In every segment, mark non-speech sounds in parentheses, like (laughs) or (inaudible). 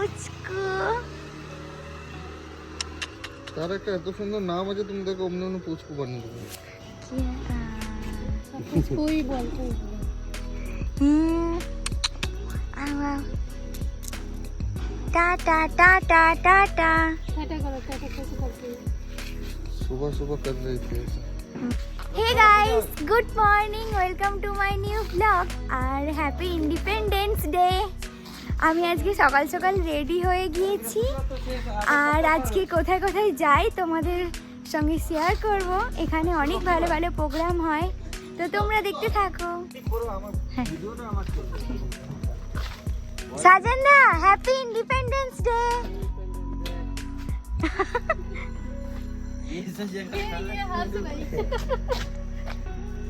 পুচকু তার একটা এত সুন্দর নাম আছে তুমি তাকে অন্য অন্য পুচকু বানিয়ে দেবে। পুচকুই বল টাটা টাটা টাটা টাটা করো টাটা করো সুবহ সুবহ কর রহি থি হে guys good morning welcome to my new blog R happy independence day আমি আজকে সকাল সকাল রেডি হয়ে গিয়েছি। আর আজকে কোথায় কোথায় যাই তোমাদের সঙ্গে শেয়ার করব। এখানে অনেক ভালো ভালো প্রোগ্রাম হয়। তো তোমরা দেখতে থাকো। সাজান্দা হ্যাপি ইন্ডিপেন্ডেন্স ডে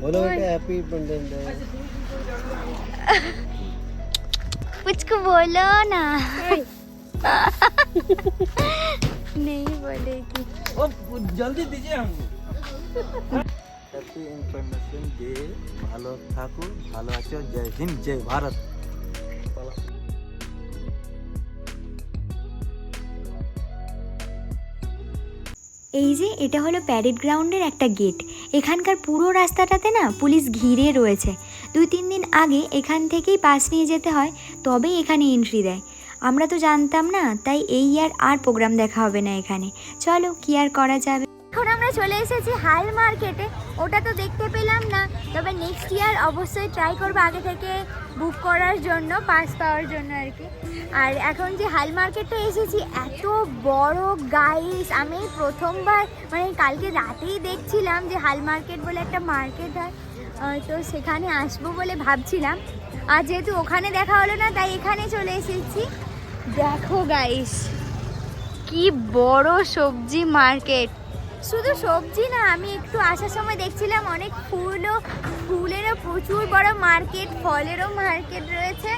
বলো হ্যাপি ইন্ডিপেন্ডেন্স ডে डे कुछ बोलो ना नहीं बोलेगी जल्दी दीजिए हमको হ্যাপি ইন্টারন্যাশনাল ডে ভালো থাকুন ভালো আছো জয় হিন্দ জয় ভারত এই যে এটা হলো প্যারেড গ্রাউন্ডের একটা গেট এখানকার পুরো রাস্তাটাতে না পুলিশ ঘিরে রয়েছে দুই তিন দিন আগে এখান থেকেই পাস নিয়ে যেতে হয়, তবেই এখানে এন্ট্রি দেয়। আমরা তো জানতাম না, তাই এই ইয়ার আর প্রোগ্রাম দেখা হবে না এখানে। চলো, কি আর করা যাবে? এখন আমরা চলে এসেছি হাল মার্কেটে ওটা তো দেখতে পেলাম না, তবে নেক্সট ইয়ার অবশ্যই ট্রাই করব আগে থেকে বুক করার জন্য পাস পাওয়ার জন্য আর কি। আর এখন যে হাল মার্কেটে এসেছি, এত বড় গাইস আমি প্রথমবার মানে কালকে রাতেই দেখছিলাম যে হাল মার্কেট বলে একটা মার্কেট হয়। তো সেখানে আসব বলে ভাবছিলাম। আর যেহেতু ওখানে দেখা হলো না, তাই এখানে চলে এসেছি। দেখো গাইস কি বড় সবজি মার্কেট শুধু সবজি না, আমি একটু আসার সময় দেখছিলাম অনেক ফুলও, ফুলেরও প্রচুর বড় মার্কেট ফলেরও মার্কেট রয়েছে।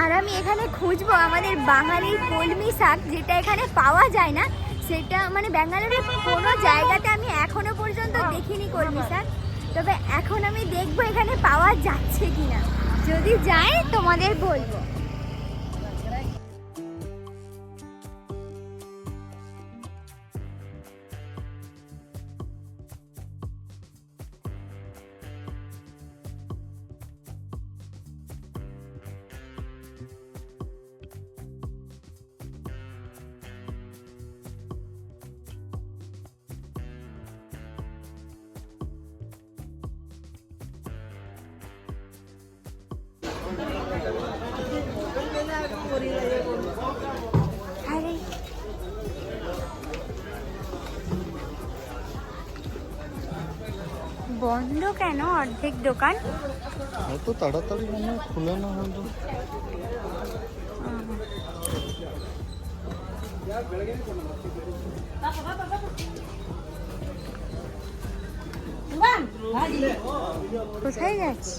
আর আমি এখানে খুঁজবো আমাদের বাঙালির কলমি শাক, যেটা এখানে পাওয়া যায় না। সেটা মানে ব্যাঙ্গালোরের কোনো জায়গাতে আমি এখনও পর্যন্ত দেখিনি কলমি শাক। তবে এখন আমি দেখব এখানে পাওয়া যাচ্ছে কিনা। যদি যায় তোমাদের বলব। বন্ধ কেন? অর্ধেক দোকান? এত তাড়াতাড়ি মনে হয় খুলে না হলো কোথায় যাচ্ছি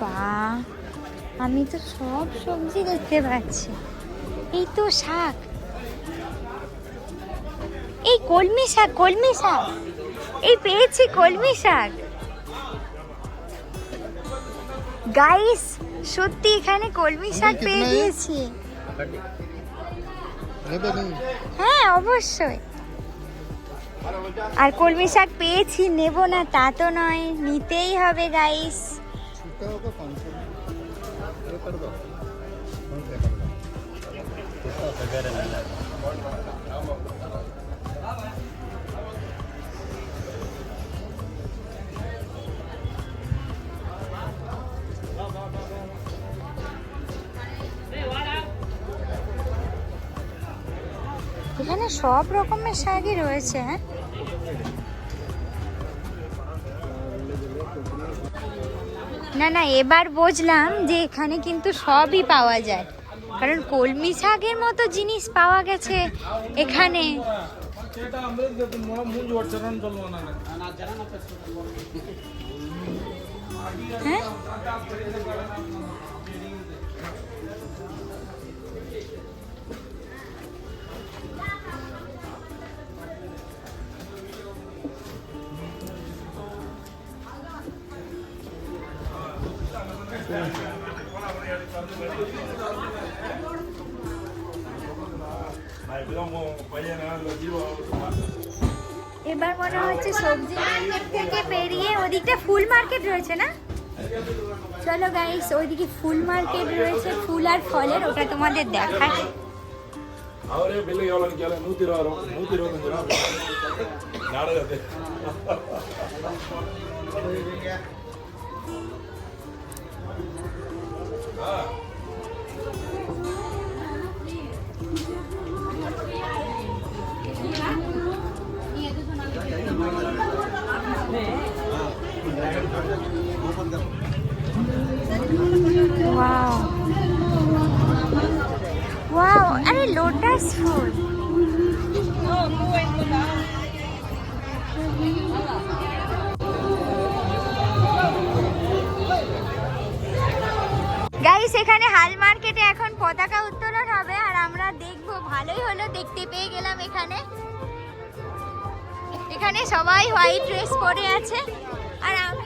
বাহ আমি তো সব সবজি দেখতে পাচ্ছি। এই তো শাক। এই কলমি শাক কলমি শাক। এই পেয়েছি কলমি শাক। গাইস সত্যি এখানে কলমি শাক পেয়ে গিয়েছি। হ্যাঁ অবশ্যই। আর কলমি শাক পেয়েছি, নেব না, তা তো নয়। নিতেই হবে গাইস এখানে সব রকমের শাকই রয়েছে হ্যাঁ? না না, এবার বুঝলাম যে এখানে কিন্তু সবই পাওয়া যায়। কারণ কলমি শাকের মতো জিনিস পাওয়া গেছে এখানে। হ্যাঁ? হচ্ছে সবজি। থেকে পেরিয়ে ওদিকটা ফুল মার্কেট রয়েছে না? চলো গাইস ওইদিকে ফুল মার্কেট রয়েছে ফুল আর ফলের ওটা তোমাদের দেখায় Ah. ওয়াও ওয়াও আরে লোটাস ফুল গাইস এখানে হাল মার্কেটে এখন পতাকা উত্তোলন হবে আর আমরা দেখব, ভালোই হলো, দেখতে পেয়ে গেলাম এখানে। এখানে সবাই হোয়াইট ড্রেস পরে আছে। আর হোয়াইট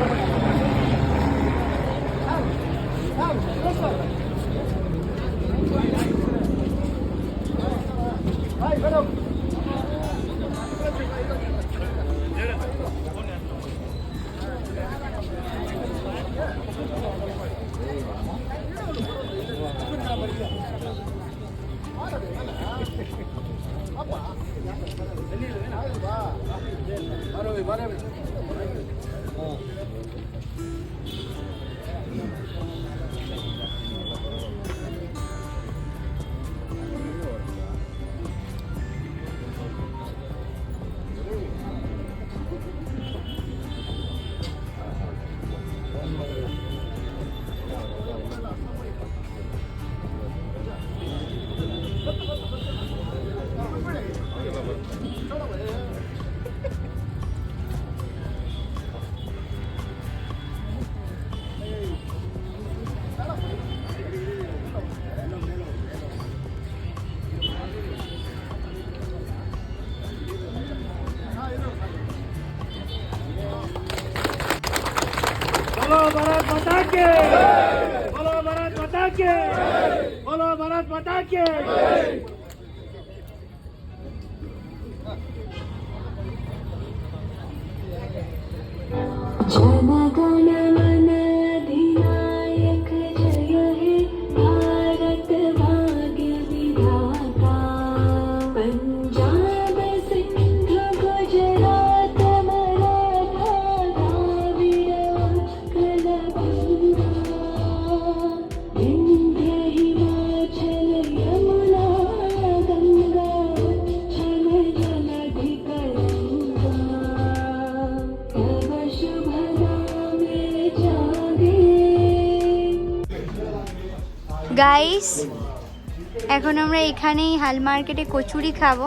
Verdammt! કે બોલો ભારત માતા કે બોલો ભારત માતા এখন আমরা এখানেই হাল মার্কেটে কচুরি খাব।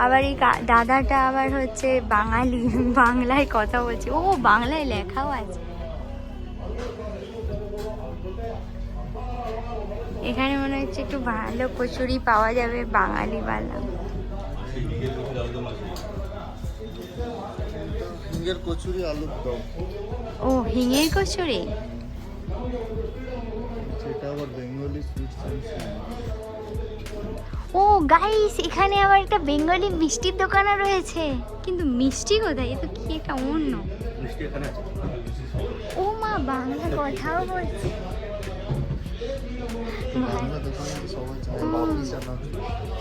আবার এই দাদাটা আবার হচ্ছে বাঙালি (laughs) বাংলায় কথা বলছে। ও বাংলায় লেখাও আছে। এখানে মনে হচ্ছে একটু ভালো কচুরি পাওয়া যাবে বাঙালি বালা। কচুরি আলুর দম। ও হিঙের কচুরি? সেটা আবার বেঙ্গলি সুইটস অ্যান্ড ও গাইস এখানে আবার একটা বেঙ্গলি মিষ্টির দোকানও রয়েছে। কিন্তু মিষ্টি কোথায়? এ তো কি একটা অন্য। ও মা বাংলা কথাও বলছে।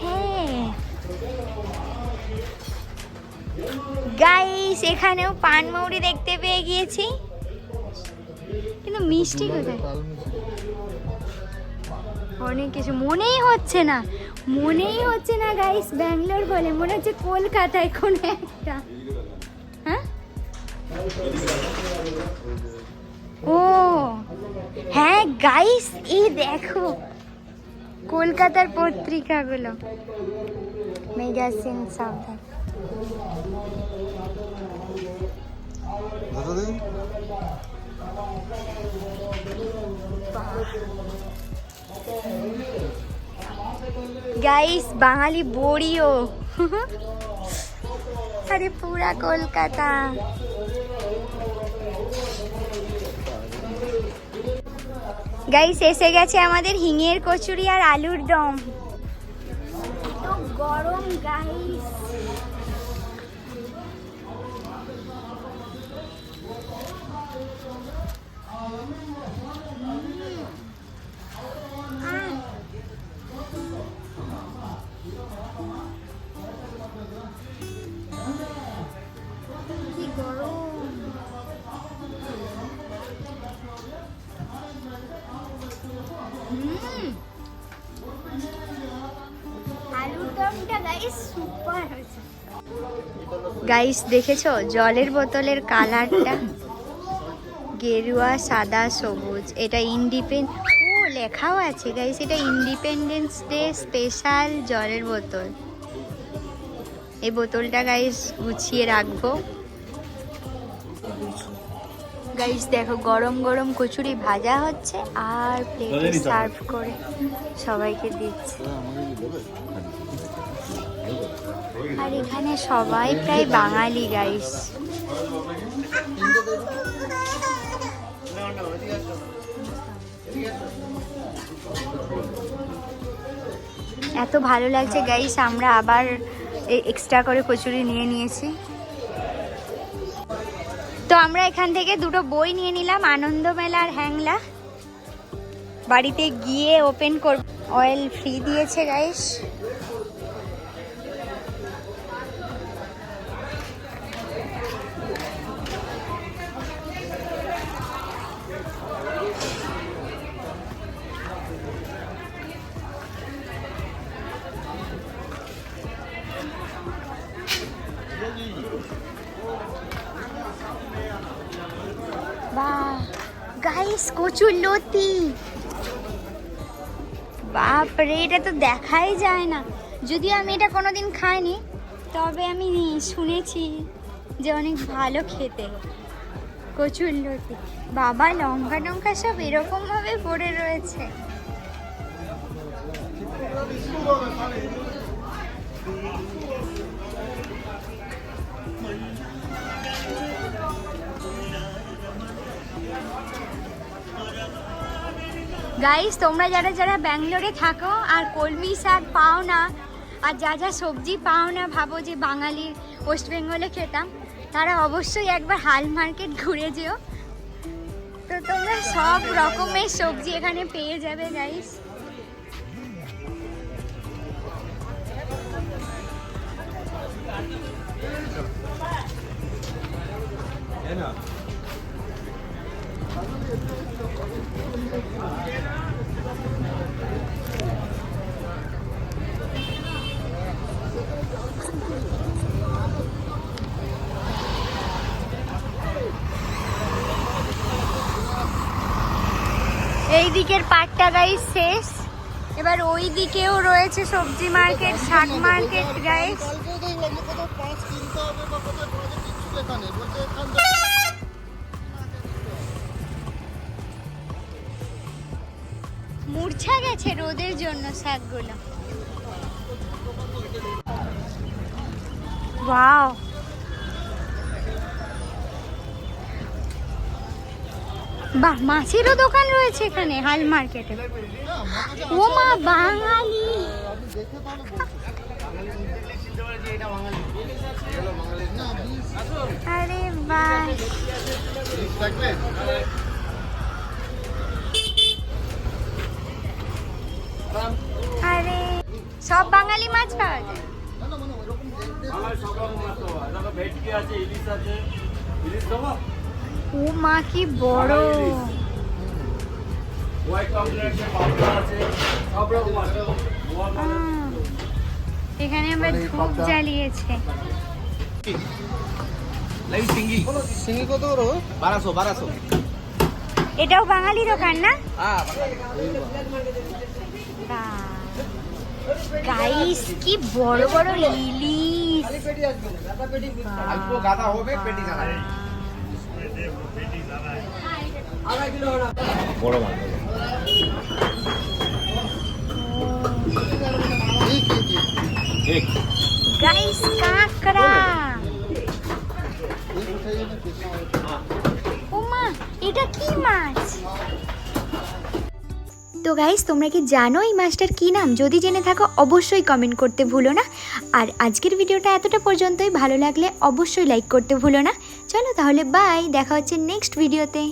হ্যাঁ। গাইস এখানেও পানমৌরি দেখতে পেয়ে গিয়েছি। কিন্তু মিষ্টি কোথায়? অনেক কিছু মনেই হচ্ছে না। মনেই হচ্ছে না গাইস ব্যাঙ্গালোর বলে। মনে হচ্ছে কলকাতায় কোনো একটা। হ্যাঁ? ও। হ্যাঁ গাইস এই দেখো। কলকাতার পত্রিকাগুলো। মেগা সিং Thank you. গাইস বাঙালি বড়িও আরে পুরা কলকাতা গাইস এসে গেছে আমাদের হিঙের কচুরি আর আলুর দম। গরম গাইস গাইস দেখেছ? জলের বোতলের কালারটা গেরুয়া সাদা সবুজ। এটা ইন্ডিপেন্ড ও লেখাও আছে গাইস এটা ইন্ডিপেন্ডেন্স ডে স্পেশাল জলের বোতল। এই বোতলটা গাইস গুছিয়ে রাখব। গাইস দেখো গরম গরম কচুরি ভাজা হচ্ছে আর প্লেটে সার্ভ করে সবাইকে দিচ্ছে। আর এখানে সবাই প্রায় বাঙালি গাইস এত ভালো লাগছে গাইস আমরা আবার এক্সট্রা করে কচুরি নিয়ে নিয়েছি। তো আমরা এখান থেকে দুটো বই নিয়ে নিলাম, আনন্দ মেলা আর হ্যাংলা। বাড়িতে গিয়ে ওপেন কর অয়েল ফ্রি দিয়েছে গাইস কচুর লতি বাপরে, এটা তো দেখাই যায় না। যদিও আমি এটা কোনোদিন খাইনি, তবে আমি শুনেছি যে অনেক ভালো খেতে। কচুর লতি বাবা, লঙ্কা টঙ্কা সব এরকম ভাবে পড়ে রয়েছে। গাইস তোমরা যারা যারা ব্যাঙ্গালোরে থাকো আর কলমি শাক পাও না আর যা যা সবজি পাও না, ভাবো যে বাঙালির ওয়েস্ট বেঙ্গলে খেতাম, তারা অবশ্যই একবার হাল মার্কেট ঘুরে যেও। তো তোমরা সব রকমের সবজি এখানে পেয়ে যাবে গাইস এই দিকের পাটটা গাইস শেষ। এবার ওই দিকেও রয়েছে সবজি মার্কেট শাক মার্কেট গাইস মূর্ছা গেছে রোদের জন্য শাকগুলো। ওয়াও। বাহ মাছেরও দোকান রয়েছে এখানে হাল মার্কেটে। ও মা বাঙালি। আরে বাহ। আরে সব বাঙালি মাছ পাওয়া যায়। ও মা কি বড়। এখানে আবার ধূপ জ্বালিয়েছে। এটাও বাঙালি দোকান না? গাইস কি বড় বড় ইলিশ आपको गाता हो पेटी जाना है ঠিক एक গাইস কাঁকড়া एक उठाइए ना कितना ওমা এটা কি মাছ তো গাইস তোমরা কি জানো এই মাছটার কী নাম? যদি জেনে থাকো, অবশ্যই কমেন্ট করতে ভুলো না। আর আজকের ভিডিওটা এতটা পর্যন্তই। ভালো লাগলে অবশ্যই লাইক করতে ভুলো না। চলো তাহলে বাই দেখা হচ্ছে নেক্সট ভিডিওতে